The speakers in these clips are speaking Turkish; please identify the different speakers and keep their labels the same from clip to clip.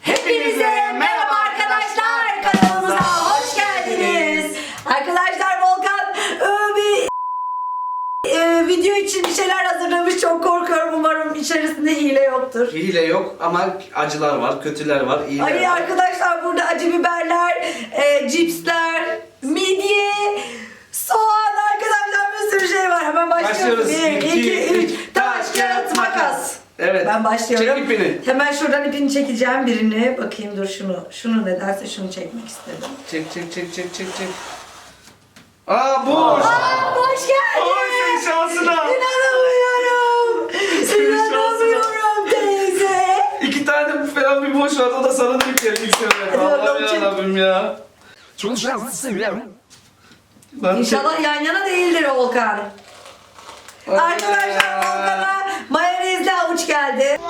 Speaker 1: Hepinize merhaba arkadaşlar. Kanalımıza hoş geldiniz. Arkadaşlar Volkan e, bir e, video için bir şeyler hazırlamış. Çok korkuyorum. Umarım içerisinde hile yoktur.
Speaker 2: Hile yok ama acılar var, kötüler var, iyiler
Speaker 1: Ay
Speaker 2: var.
Speaker 1: arkadaşlar burada acı biberler, e, cipsler, midye, soğan arkadaşlar bir sürü şey var. Hemen başlıyoruz.
Speaker 2: Başlıyoruz.
Speaker 1: 1,
Speaker 2: İki,
Speaker 1: 2, 3,
Speaker 2: üç,
Speaker 1: taş, kağıt, makas.
Speaker 2: Evet.
Speaker 1: Ben başlıyorum.
Speaker 2: Çek ipini.
Speaker 1: Hemen şuradan ipini çekeceğim birini. Bakayım dur şunu. Şunu nedense şunu çekmek istedim.
Speaker 2: Çek çek çek çek çek çek. Aa boş.
Speaker 1: Aa, hoş geldin.
Speaker 2: Oy senin şansına.
Speaker 1: İnanamıyorum. İnanamıyorum teyze.
Speaker 2: İki tane falan bir boş vardı o da sana denk geldi ilk sefer. Allah'ım
Speaker 1: çek.
Speaker 2: yarabbim ya. Çok şanslısın
Speaker 1: İnşallah yan yana değildir Volkan.
Speaker 2: Ay
Speaker 1: Arkadaşlar
Speaker 2: ya.
Speaker 1: Volkan'a mayonezli avuç geldi.
Speaker 2: Bu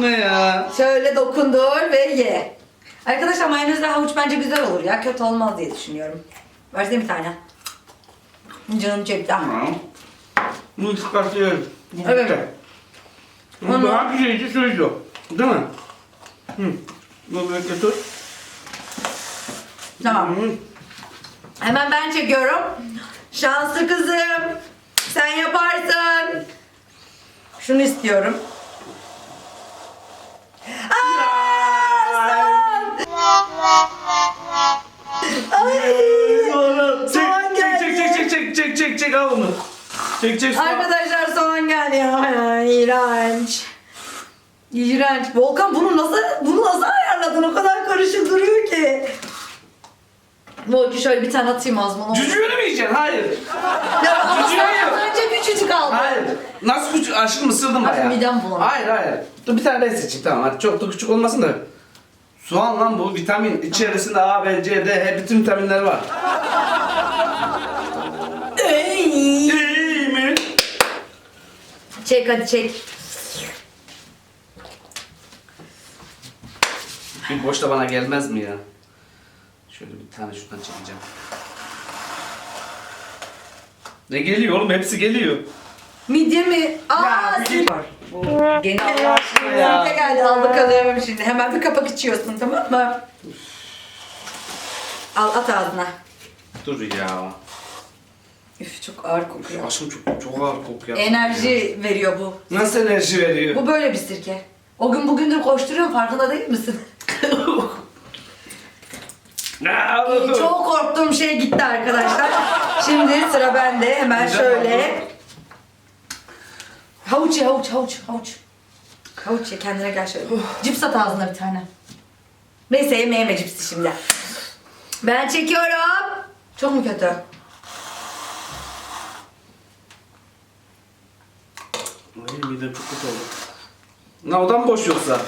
Speaker 2: ne ya?
Speaker 1: Şöyle dokundur ve ye. Arkadaşlar mayonezli havuç bence güzel olur ya. Kötü olmaz diye düşünüyorum. Versene bir tane. Canım çekti.
Speaker 2: Tamam. Bunu çıkartıyorum.
Speaker 1: Evet.
Speaker 2: Bu
Speaker 1: Onu-
Speaker 2: daha güzelce söylüyor. Değil mi? Hı. Bu böyle tut.
Speaker 1: Tamam.
Speaker 2: Hı.
Speaker 1: Hemen ben çekiyorum. Şanslı kızım. Sen yaparsın. Şunu istiyorum. Ay.
Speaker 2: Çek,
Speaker 1: Soğan
Speaker 2: çek, çek, çek, çek, çek, çek, çek, çek, al bunu. Çek, çek, soğan.
Speaker 1: Arkadaşlar soğan geldi ya. İğrenç. İğrenç. Volkan bunu nasıl bunu nasıl ayarladın? O kadar karışık duruyor ki. Volkan şöyle bir tane atayım ağzıma. ne olur.
Speaker 2: Cücüğünü mü yiyeceksin? Hayır.
Speaker 1: Ya ama
Speaker 2: Cücüğü
Speaker 1: sen
Speaker 2: yiyor.
Speaker 1: önce küçücük aldın.
Speaker 2: Hayır. Nasıl küçük? Aşkım ısırdım
Speaker 1: Hadi
Speaker 2: bayağı.
Speaker 1: midem bulandı.
Speaker 2: Hayır, hayır. Dur bir tane seçeyim, tamam. Hadi çok da küçük olmasın da. Soğan lan bu, vitamin. İçerisinde A, B, C, D, H, bütün vitaminler var. İyi mi?
Speaker 1: Çek hadi çek.
Speaker 2: Bir boş da bana gelmez mi ya? Şöyle bir tane şuradan çekeceğim. Ne geliyor oğlum? Hepsi geliyor.
Speaker 1: Midye mi? Aa,
Speaker 2: Ya, midye-
Speaker 1: sil- var. Bu Gene Allah aşkına
Speaker 2: Ya.
Speaker 1: geldi. Al bakalım şimdi. Hemen bir kapak içiyorsun tamam mı? Al at ağzına.
Speaker 2: Dur ya.
Speaker 1: Üf çok ağır kokuyor.
Speaker 2: Aşkım çok, çok ağır kokuyor.
Speaker 1: Enerji veriyor bu.
Speaker 2: Nasıl enerji veriyor?
Speaker 1: Bu böyle bir sirke. O gün bugündür koşturuyorum farkında değil misin?
Speaker 2: Ne
Speaker 1: Çok korktuğum şey gitti arkadaşlar. Şimdi sıra bende. Hemen
Speaker 2: Güzel
Speaker 1: şöyle. Havuç ye havuç havuç havuç. Havuç ye kendine gel şöyle. Cips at ağzına bir tane. Neyse yeme yeme cipsi şimdi. Ben çekiyorum. Çok mu kötü?
Speaker 2: Ay midem çok kötü oldu. Ne odan boş yoksa?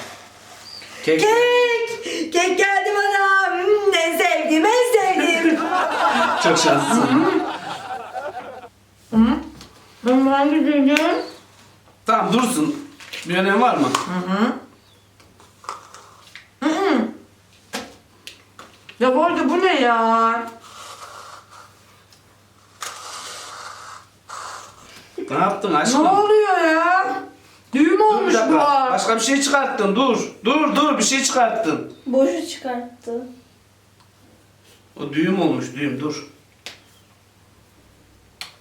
Speaker 2: Kek.
Speaker 1: Kek! Kek geldi bana. Hmm, en sevdiğim en sevdiğim.
Speaker 2: Çok şanslısın.
Speaker 1: Hmm, hangi düğün?
Speaker 2: Tamam dursun. Bir önemi var mı?
Speaker 1: Ya bu arada bu ne ya?
Speaker 2: Ne yaptın
Speaker 1: Ne
Speaker 2: aşkım?
Speaker 1: oluyor ya? Düğüm olmuş bu.
Speaker 2: dakika. Başka bir şey çıkarttın. Dur. Dur dur bir şey çıkarttın.
Speaker 3: Boşu çıkarttı.
Speaker 2: O düğüm olmuş düğüm dur.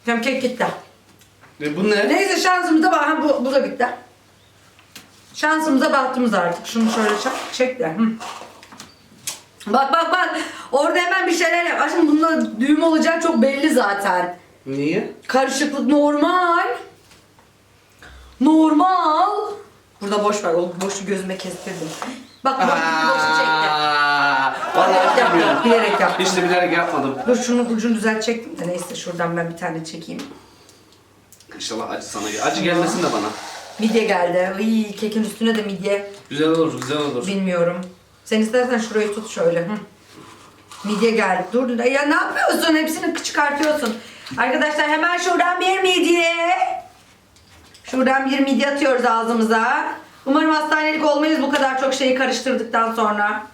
Speaker 1: Tamam kek gitti.
Speaker 2: E bu ne?
Speaker 1: Neyse şansımıza bak. Ha, bu, bu da bitti. Şansımıza baktığımız artık. Şunu şöyle çek, çek de. Hı. Bak bak bak. Orada hemen bir şeyler yap. Aşkım bunda düğüm olacak çok belli zaten.
Speaker 2: Niye?
Speaker 1: Karışıklık normal. Normal. Burada boş var. O boşu gözüme kestirdim. Bak boş, boşu çekti.
Speaker 2: Vallahi yapmıyorum.
Speaker 1: Bilerek yaptım.
Speaker 2: Hiç de bilerek yapmadım.
Speaker 1: Dur şunu ucunu düzeltecektim de neyse şuradan ben bir tane çekeyim.
Speaker 2: İnşallah acı sana gel. Acı gelmesin de bana.
Speaker 1: Midye geldi. Iy, kekin üstüne de midye.
Speaker 2: Güzel olur, güzel olur.
Speaker 1: Bilmiyorum. Sen istersen şurayı tut şöyle. Hı. Midye geldi. Dur dur. Ya ne yapıyorsun? Hepsini çıkartıyorsun. Arkadaşlar hemen şuradan bir midye. Şuradan bir midye atıyoruz ağzımıza. Umarım hastanelik olmayız bu kadar çok şeyi karıştırdıktan sonra.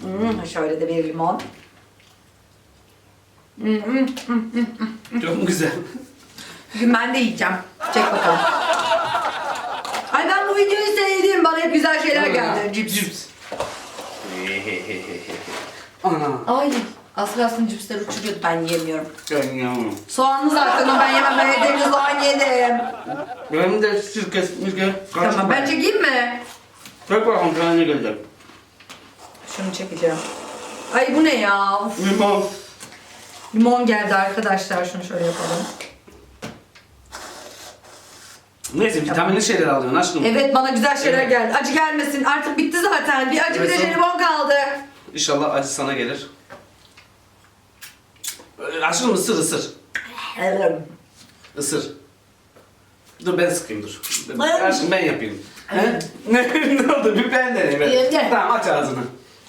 Speaker 1: Hmm, şöyle de bir limon. Hmm, hmm, hmm, hmm.
Speaker 2: Çok güzel?
Speaker 1: Bugün ben de yiyeceğim. Çek bakalım. Ay ben bu videoyu sevdim. bana hep güzel şeyler geldi. Cips.
Speaker 2: Cips. Ana.
Speaker 1: Ay az kalsın cipsler uçuruyordu ben yemiyorum.
Speaker 2: Ben yavrum.
Speaker 1: Soğanlı zaten o ben yemem. Ben evde soğan yedim.
Speaker 2: Benim de sirke, sirke.
Speaker 1: Tamam ben çekeyim mi?
Speaker 2: Tek bakalım sana ne gelecek.
Speaker 1: Şunu çekeceğim. Ay bu ne ya?
Speaker 2: Limon.
Speaker 1: limon geldi arkadaşlar. Şunu şöyle yapalım.
Speaker 2: Neyse vitaminli şeyler alıyorsun aşkım.
Speaker 1: Evet bana güzel şeyler
Speaker 2: Evet.
Speaker 1: geldi. Acı gelmesin. Artık bitti zaten. Bir acı bir
Speaker 2: Evet,
Speaker 1: de
Speaker 2: son-
Speaker 1: jelibon kaldı.
Speaker 2: İnşallah acı sana gelir. Ee, Aşkım ısır ısır. Isır. Dur ben sıkayım dur.
Speaker 1: Ay.
Speaker 2: Aşkım ben yapayım. He? ne oldu? Bir ben deneyim. Ben. Tamam aç ağzını.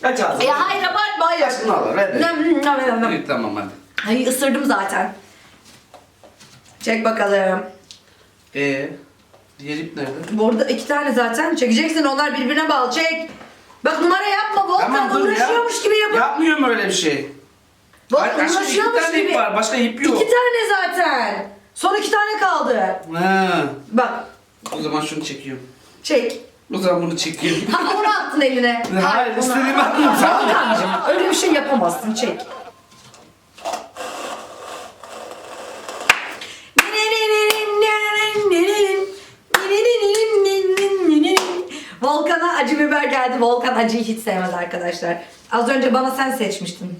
Speaker 2: Aç ağzını.
Speaker 1: Ya hayır abartma hayır.
Speaker 2: Aşkım al ver de.
Speaker 1: Nem, nem, nem, nem.
Speaker 2: İyi, Tamam hadi.
Speaker 1: Ay ısırdım zaten. Çek bakalım.
Speaker 2: Ee, diğer ip nerede?
Speaker 1: Burada iki tane zaten. Çekeceksin onlar birbirine bağlı. Çek. Bak numara yapma Volkan
Speaker 2: dur ya.
Speaker 1: uğraşıyormuş gibi yapın.
Speaker 2: Yapmıyorum öyle bir şey. Ay, aşkım iki
Speaker 1: uğraşıyormuş
Speaker 2: tane
Speaker 1: gibi.
Speaker 2: ip var. Başka ip yok.
Speaker 1: İki tane zaten. Son iki tane kaldı.
Speaker 2: Ha.
Speaker 1: Bak
Speaker 2: O zaman şunu çekiyorum.
Speaker 1: çek.
Speaker 2: O zaman bunu çekiyorum.
Speaker 1: Ha onu attın eline.
Speaker 2: Hayır,
Speaker 1: onu-
Speaker 2: istediğimi attım.
Speaker 1: Volkan'cığım öyle bir şey yapamazsın çek. Volkan'a acı biber geldi. Volkan acıyı hiç sevmez arkadaşlar. Az önce bana sen seçmiştin.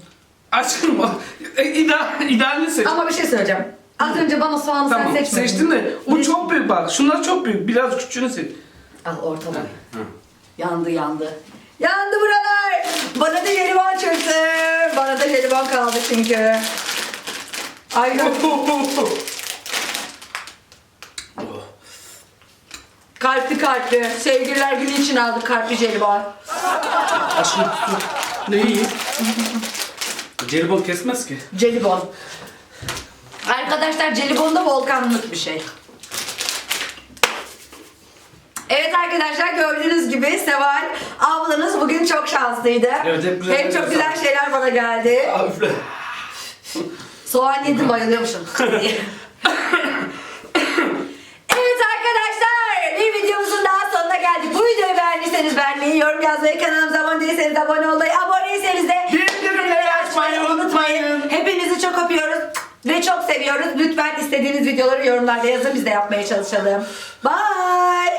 Speaker 2: Aşkım e, ideal, idealini seç.
Speaker 1: Ama bir şey söyleyeceğim. Az önce bana soğanı
Speaker 2: Tamam
Speaker 1: sen seçmedin.
Speaker 2: seçtim de o çok büyük bak. Şunlar çok büyük. Biraz küçüğünü seç.
Speaker 1: Al orta boy.
Speaker 2: Ha.
Speaker 1: Yandı yandı. Yandı buralar. Bana da jelibon çıktı. Bana da jelibon kaldı çünkü. Ay kalpli kalpli. Sevgililer günü için aldık kalpli jelibon.
Speaker 2: Aşkım dur. Ne iyi? Jelibon kesmez ki.
Speaker 1: Jelibon. Arkadaşlar jelibon da volkanlık bir şey. Evet arkadaşlar gördüğünüz gibi Seval ablanız bugün çok şanslıydı.
Speaker 2: Evet, hep güzel
Speaker 1: Hem çok
Speaker 2: şeyler
Speaker 1: güzel şeyler bana geldi.
Speaker 2: Aa, üfle.
Speaker 1: Soğan yedim bayılıyormuşum. evet arkadaşlar bir videomuzun daha sonuna geldik. Bu videoyu beğenmeyi, yorum yazmayı, kanalımıza abone değilseniz abone olmayı, aboneyseniz de
Speaker 2: Bildirimleri açmayı unutmayın.
Speaker 1: Hepinizi çok öpüyoruz ve çok seviyoruz. Lütfen istediğiniz videoları yorumlarda yazın biz de yapmaya çalışalım. Bye.